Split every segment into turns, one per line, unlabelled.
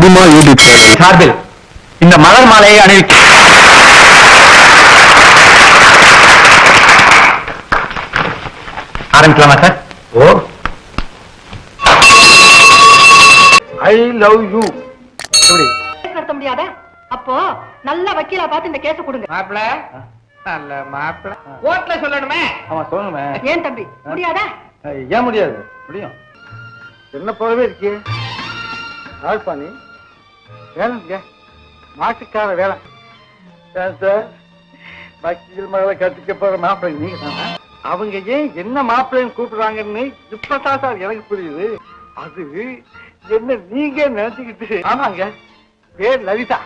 அபிமா YouTube.
சார்பில் இந்த மலர் மாலையை அணிவிக்க ஆரம்பிக்கலாமா sir? Oh. I love you
நடத்த முடியாதா? அப்போ நல்ல வக்கீலா பார்த்து இந்த கேஸ கொடுங்க.
மாப்பிள நல்ல மாப்பிள. கோர்ட்ல சொல்லணுமே.
ஆமா சொல்லணுமே.
ஏன் தம்பி? முடியாதா?
ஏன் முடியாது? முடியும். என்ன போலவே இருக்கியே ராஜ்பாணி வேலைங்க மாட்டுக்கார வேலை. சார்? மகளை கட்டிக்க போற மாப்பிள்ளை நீங்க தானே? அவங்க ஏன் என்ன மாப்பிள்ளைன்னு கூப்பிடுறாங்கன்னு இப்பதான் சார் எனக்கு புரியுது. அது என்ன நீங்க நினைச்சுக்கிட்டு? ஆமாங்க. பேர் லலிதா.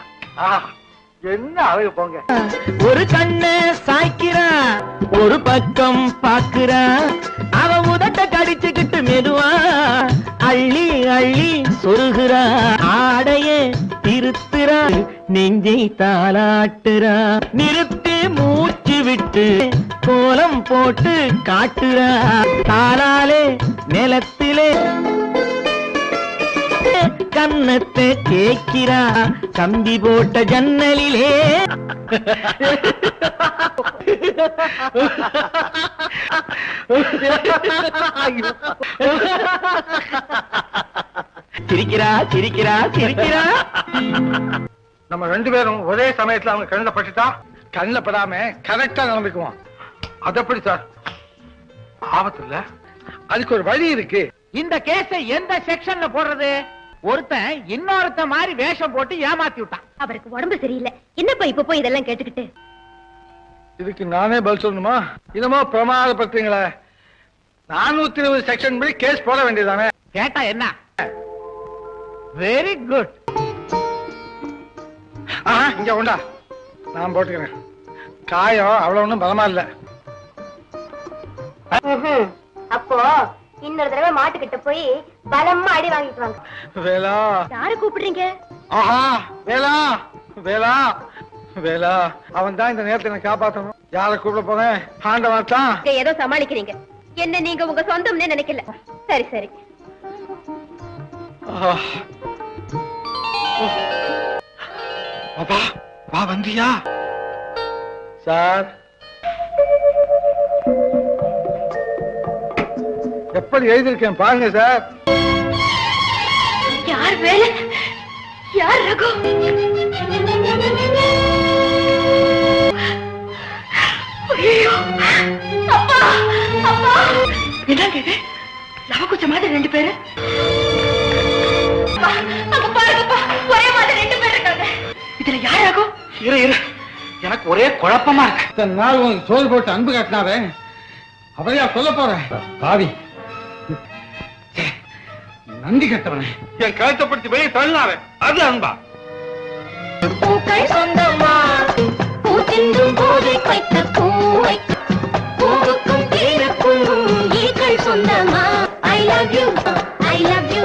ஆஹா என்ன அழகு போங்க.
ஒரு கண்ண சாய்க்கிறா ஒரு பக்கம் பாக்குறா அவ உதட்ட கடிச்சுக்கிட்டு மெதுவா அள்ளி அள்ளி சொருகிறா. திருத்துறா நெஞ்சை தாளாட்டுறா. நிறுத்தி மூச்சு விட்டு கோலம் போட்டு காட்டுறா. தாளாலே நிலத்திலே கன்னத்தை கேக்கிறா கம்பி போட்ட ஜன்னலிலே. சிரிக்கிறா சிரிக்கிறா சிரிக்கிறா.
நம்ம ரெண்டு பேரும் ஒரே சமயத்துல அவங்க கண்ணில் பட்டுட்டா கண்ணில் படாம கரெக்டா நடந்துக்குவோம் அது எப்படி சார் ஆபத்து இல்ல அதுக்கு ஒரு வழி இருக்கு.
இந்த கேஸ எந்த செக்ஷன்ல போடுறது? ஒருத்தன் இன்னொருத்தன் மாதிரி வேஷம் போட்டு ஏமாத்தி விட்டான்.
அவருக்கு உடம்பு சரியில்லை. என்னப்பா இப்ப போய் இதெல்லாம் கேட்டுக்கிட்டு?
இதுக்கு நானே பதில் சொல்லணுமா? என்னமோ பிரமாதப்படுத்துங்களே நானூத்தி இருபது செக்ஷன் படி கேஸ் போட வேண்டியதானே
கேட்டா என்ன? வெரி குட்
ஆஹா இங்க உண்டா. நான் போட்டுக்கிறேன். காயம் அவ்வளவு ஒன்றும் பலமா இல்ல.
அப்போ இன்னொரு தடவை மாட்டுக்கிட்ட போய் பலமா அடி வாங்கிட்டு வாங்க.
வேலா.
யாரு கூப்பிடுறீங்க?
ஆஹா வேலா வேலா வேலா. அவன் தான் இந்த நேரத்தை எனக்கு காப்பாத்தணும். யாரை கூப்பிட போறேன்? ஆண்டவன் தான்.
ஏதோ சமாளிக்கிறீங்க. என்ன நீங்க உங்க சொந்தம்னே நினைக்கல. சரி சரி.
ஆஹா. அப்பா வா வந்தியா. சார். எப்படி எழுதியிருக்கேன் பாருங்க சார்.
யார் வேலை? யார் ரகு? ஐயோ அப்பா அப்பா.
என்னங்க இது? லவகுச்ச மாதிரி ரெண்டு பேரு. இதுல யாராகும்
இரு இரு. எனக்கு ஒரே குழப்பமா இருக்கு. இத்தனை நாள் உனக்கு சோறு போட்டு அன்பு காட்டினாரே அவரையா சொல்ல போறேன் பாவி. நந்தி கட்டவனே. என் கழுத்தப்படுத்தி வெளியே தள்ளினாரே அது அன்பா?
பூக்கள் சொந்தமா? பூச்சிந்தும் போது கைத்த பூ வைக்க பூவுக்கும் தேனுக்கும் ஈக்கள் சொந்தமா? I love you I love you